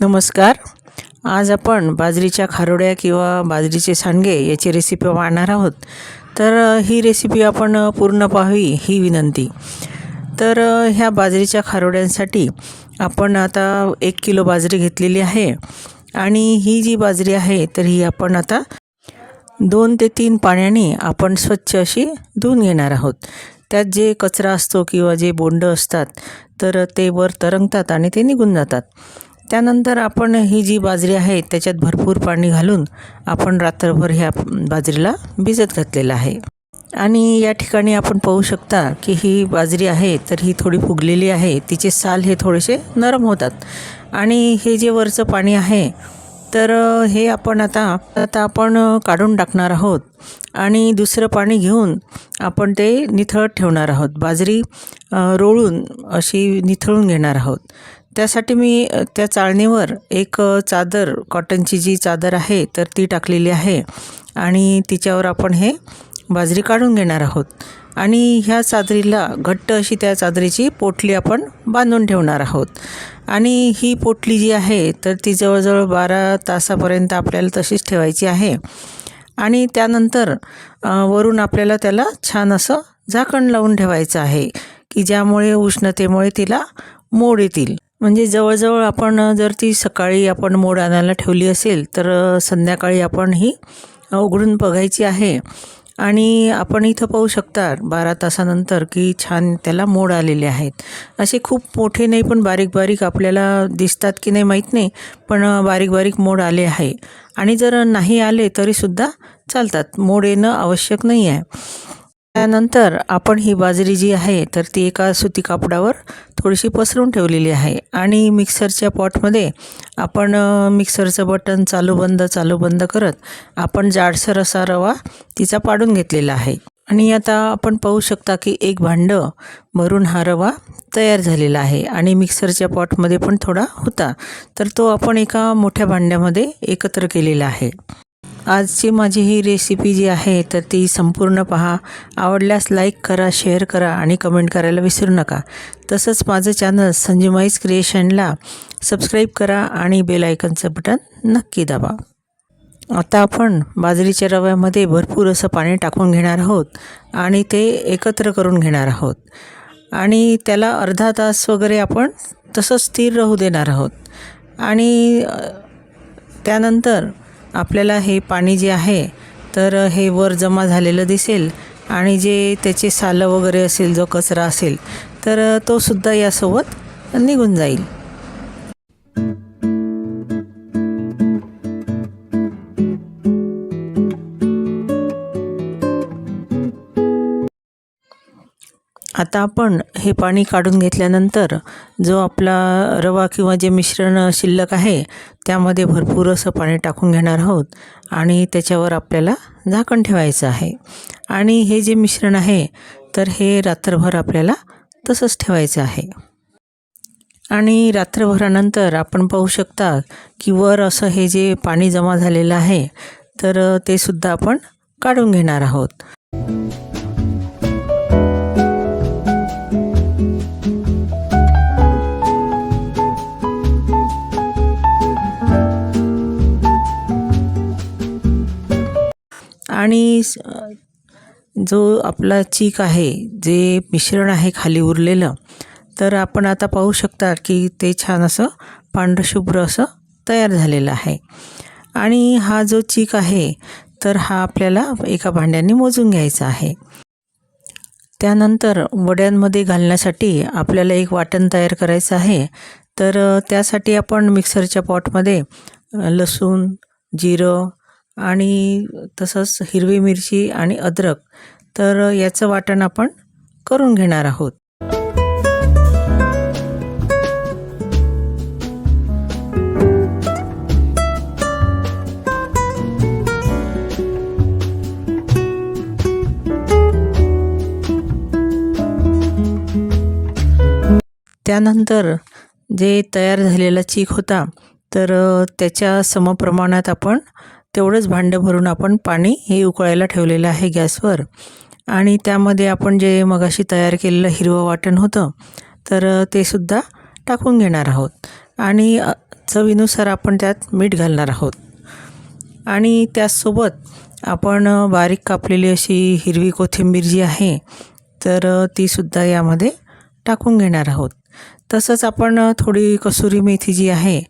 नमस्कार. आज आपण बाजरीच्या खारोड्या किंवा बाजरीचे सांडगे याची रेसिपी पाहणार आहोत. तर ही रेसिपी आपण पूर्ण पाहावी ही विनंती. तर ह्या बाजरीच्या खारोड्यांसाठी आपण आता एक किलो बाजरी घेतलेली आहे आणि ही जी बाजरी आहे तर ही आपण आता दोन ते तीन पाण्याने आपण स्वच्छ अशी धुवून घेणार आहोत. त्यात जे कचरा असतो किंवा जे बोंड असतात तर ते वर तरंगतात आणि ते निघून जातात. त्यानंतर आपण ही जी बाजरी आहे त्याच्यात भरपूर पाणी घालून आपण रात्रभर ह्या बाजरीला भिजत घातलेलं आहे. आणि या ठिकाणी आपण पाहू शकता की ही बाजरी आहे तर ही थोडी फुगलेली आहे. तिचे साल हे थोडेसे नरम होतात. आणि हे जे वरचं पाणी आहे तर हे आपण आता आता आपण काढून टाकणार आहोत. आणि दुसरं पाणी घेऊन आपण ते निथळत ठेवणार आहोत. बाजरी रोळून अशी निथळून घेणार आहोत. त्यासाठी मी त्या चाळणीवर एक चादर कॉटनची जी चादर आहे तर ती टाकलेली आहे. आणि तिच्यावर आपण हे बाजरी काढून घेणार आहोत. आणि ह्या चादरीला घट्ट अशी त्या चादरीची पोटली आपण बांधून ठेवणार आहोत. आणि ही पोटली जी आहे तर ती जवळजवळ बारा तासापर्यंत आपल्याला तशीच ठेवायची आहे. आणि त्यानंतर वरून आपल्याला त्याला छान असं झाकण लावून ठेवायचं आहे की ज्यामुळे उष्णतेमुळे तिला मोड येतील. म्हणजे जवळजवळ आपण जर ती सकाळी आपण मोड आणायला ठेवली असेल तर संध्याकाळी आपण ही उघडून बघायची आहे. आणि आपण इथं पाहू शकता बारा तासानंतर की छान त्याला मोड आलेले आहेत. असे खूप मोठे नाही पण बारीक बारीक आपल्याला दिसतात की नाही माहीत नाही पण बारीक बारीक मोड आले आहे. आणि जर नाही आले तरीसुद्धा चालतात. मोड येणं आवश्यक नाही आहे. त्यानंतर आपण ही बाजरी जी आहे तर ती एका सुती कापडावर थोडीशी पसरून ठेवलेली आहे. आणि मिक्सरच्या पॉटमध्ये आपण मिक्सरचं बटन चालू बंद चालू बंद करत आपण जाडसर असा रवा तिचा पाडून घेतलेला आहे. आणि आता आपण पाहू शकता की एक भांडं भरून हा रवा तयार झालेला आहे आणि मिक्सरच्या पॉटमध्ये पण थोडा होता. तर तो आपण एका मोठ्या भांड्यामध्ये एकत्र केलेला आहे. आजची माझी ही रेसिपी जी आहे तर ती संपूर्ण पहा. आवडल्यास लाईक करा शेअर करा आणि कमेंट करायला विसरू नका. तसंच माझं चॅनल संजीमाईज क्रिएशनला सबस्क्राईब करा आणि बेल आयकनचं बटन नक्की दाबा. आता आपण बाजरीच्या रव्यामध्ये भरपूर असं पाणी टाकून घेणार आहोत आणि ते एकत्र करून घेणार आहोत. आणि त्याला अर्धा तास वगैरे आपण तसंच स्थिर राहू देणार आहोत. आणि त्यानंतर आपल्याला हे पाणी जे आहे तर हे वर जमा झालेलं दिसेल आणि जे त्याचे सालं वगैरे असेल जो कचरा असेल तर तो सुद्धा यासोबत निघून जाईल. आता आपण हे पाणी काढून घेतल्यानंतर जो आपला रवा किंवा जे मिश्रण शिल्लक आहे त्यामध्ये भरपूर असं पाणी टाकून घेणार आहोत आणि त्याच्यावर आपल्याला झाकण ठेवायचं आहे. आणि हे जे मिश्रण आहे तर हे रात्रभर आपल्याला तसंच ठेवायचं आहे. आणि रात्रभरानंतर आपण पाहू शकता की वर असं हे जे पाणी जमा झालेलं आहे तर ते सुद्धा आपण काढून घेणार आहोत. आणि स- जो आपला चीक आहे जे मिश्रण आहे खाली उरलेलं तर आपण आता पाहू शकता की ते छान असं पांढरशुभ्र असं तयार झालेलं आहे. आणि हा जो चीक आहे तर हा आपल्याला एका भांड्याने मोजून घ्यायचा आहे. त्यानंतर वड्यांमध्ये घालण्यासाठी आपल्याला एक वाटण तयार करायचं आहे. तर त्यासाठी आपण मिक्सरच्या पॉटमध्ये लसूण जिरं आणि तसंच हिरवी मिरची आणि अद्रक. तर याचं वाटण आपण करून घेणार आहोत. त्यानंतर जे तयार झालेला चीक होता तर त्याच्या समप्रमाणात आपण तेवढंच भांडं भरून आपण पाणी हे उकळायला ठेवलेलं आहे गॅसवर. आणि त्यामध्ये आपण जे मगाशी तयार केलेलं हिरवं वाटण होतं तर ते सुद्धा टाकून घेणार आहोत. आणि चवीनुसार आपण त्यात मीठ घालणार आहोत. आणि त्याचसोबत आपण बारीक कापलेली अशी हिरवी कोथिंबीर जी आहे तर तीसुद्धा यामध्ये टाकून घेणार आहोत. तसंच आपण थोडी कसुरी मेथी जी आहे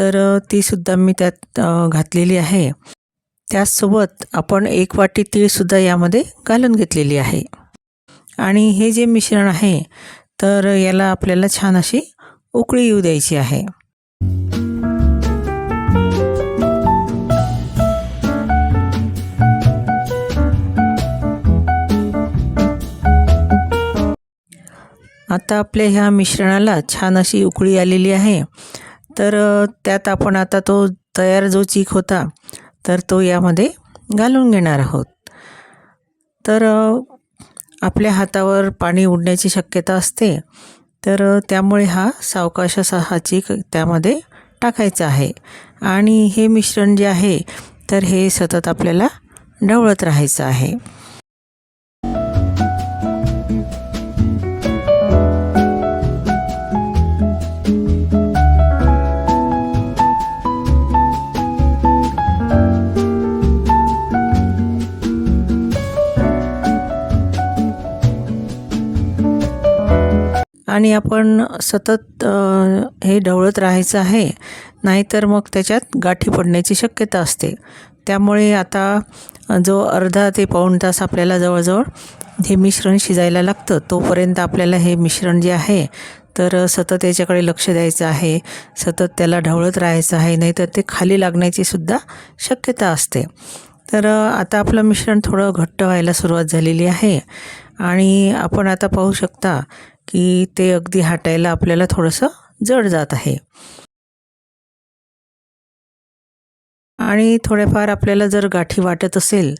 तर तीसुद्धा मी त्यात घातलेली आहे. त्याचसोबत आपण एक वाटी तीळसुद्धा यामध्ये घालून घेतलेली आहे. आणि हे जे मिश्रण आहे तर याला आपल्याला छान अशी उकळी येऊ द्यायची आहे. आता आपल्या ह्या मिश्रणाला छान अशी उकळी आलेली आहे. तर त्यात आपण आता तो तयार जो चीक होता तर तो यामध्ये घालून घेणार आहोत. तर आपल्या हातावर पाणी उडण्याची शक्यता असते तर त्यामुळे हा सावकाश असा हा चीक त्यामध्ये टाकायचा आहे. आणि हे मिश्रण जे आहे तर हे सतत आपल्याला ढवळत राहायचं आहे. आणि आपण सतत हे ढवळत राहायचं आहे नाहीतर मग त्याच्यात गाठी पडण्याची शक्यता असते. त्यामुळे आता जो अर्धा ते पाऊण तास आपल्याला जवळजवळ हे मिश्रण शिजायला लागतं तोपर्यंत आपल्याला हे मिश्रण जे आहे तर सतत याच्याकडे लक्ष द्यायचं आहे सतत त्याला ढवळत राहायचं आहे नाहीतर ते खाली लागण्याची सुद्धा शक्यता असते. तर आता आपलं मिश्रण थोडं घट्ट व्हायला सुरुवात झालेली आहे आणि आपण आता पाहू शकता की ते अगदी हाटायला आपल्याला थोडंसं जड जात आहे. आणि थोड्याफार आपल्याला जर गाठी वाटत असेल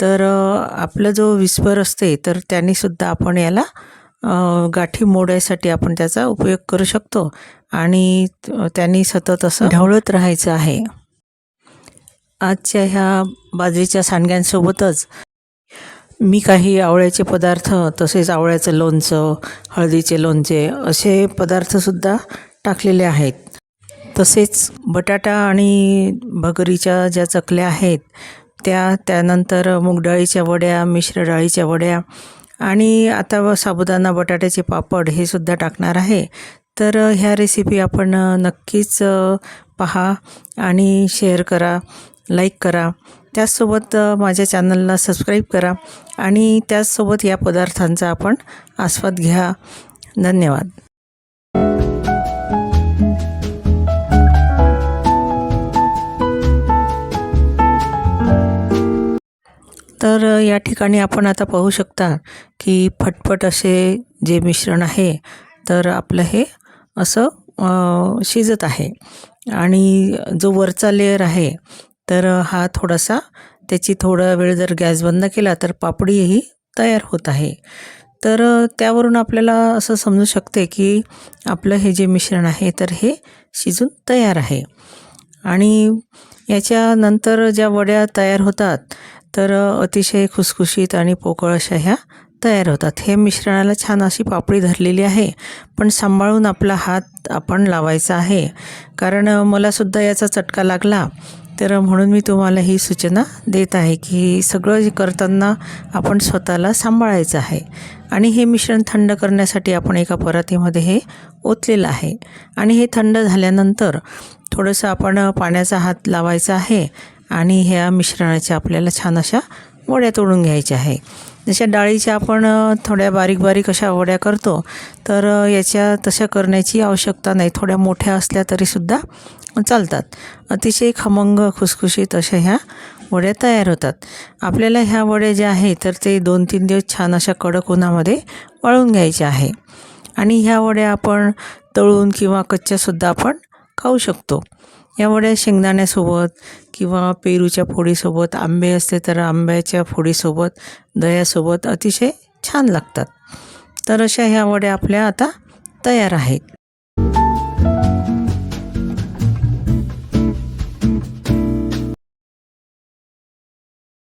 तर आपलं जो विस्पर असते तर त्यानेसुद्धा आपण याला गाठी मोडायसाठी आपण त्याचा उपयोग करू शकतो. आणि त्यांनी सतत असं ढवळत राहायचं आहे. आजच्या ह्या बाजरीच्या सांडग्यांसोबतच मी काही आवळ्याचे पदार्थ तसेच आवळ्याचं लोणचं हळदीचे लोणचे असे पदार्थसुद्धा टाकलेले आहेत. तसेच बटाटा आणि भगरीच्या ज्या चकल्या आहेत त्या त्यानंतर मूगडाळीच्या वड्या मिश्र डाळीच्या वड्या आणि आता साबुदाणा बटाट्याचे पापड हे सुद्धा टाकणार आहे. तर ह्या रेसिपी आपण नक्कीच पहा आणि शेअर करा लाईक करा. त्याचसोबत माझ्या चॅनलला सबस्क्राईब करा आणि त्याचसोबत या पदार्थांचा आपण आस्वाद घ्या. धन्यवाद. तर या ठिकाणी आपण आता पाहू शकता की फटफट असे जे मिश्रण आहे तर आपलं हे असं शिजत आहे. आणि जो वरचा लेअर आहे तर हा थोडासा त्याची थोडा वेळ जर गॅस बंद केला तर पापडीही तयार होत आहे. तर त्यावरून आपल्याला असं समजू शकते की आपलं हे जे मिश्रण आहे तर हे शिजून तयार आहे. आणि याच्यानंतर ज्या वड्या तयार होतात तर अतिशय खुसखुशीत आणि पोकळ अशा ह्या तयार होतात. हे मिश्रणाला छान अशी पापडी धरलेली आहे पण सांभाळून आपला हात आपण लावायचा आहे. कारण मलासुद्धा याचा चटका लागला तर म्हणून मी तुम्हाला ही सूचना देत आहे की सगळं जे करताना आपण स्वतःला सांभाळायचं आहे. आणि हे मिश्रण थंड करण्यासाठी आपण एका परातीमध्ये हे ओतलेलं आहे. आणि हे थंड झाल्यानंतर थोडंसं आपण पाण्याचा हात लावायचा आहे आणि ह्या मिश्रणाच्या आपल्याला छान अशा वड्या तोडून घ्यायच्या आहे. जशा डाळीच्या आपण थोड्या बारीक बारीक अशा वड्या करतो तर याच्या तशा करण्याची आवश्यकता नाही. थोड्या मोठ्या असल्या तरीसुद्धा चालतात. अतिशय खमंग खुसखुशीत अशा ह्या वड्या तयार होतात. आपल्याला ह्या वड्या ज्या आहे तर ते दोन तीन दिवस छान अशा कडक उन्हामध्ये वाळून घ्यायच्या आहे. आणि ह्या वड्या आपण तळून किंवा कच्च्यासुद्धा आपण खाऊ शकतो. या वड्या शेंगदाण्यासोबत किंवा पेरूच्या फोडीसोबत आंबे असते तर आंब्याच्या फोडीसोबत दह्यासोबत अतिशय छान लागतात. तर अशा ह्या वड्या आपल्या आता तयार आहेत.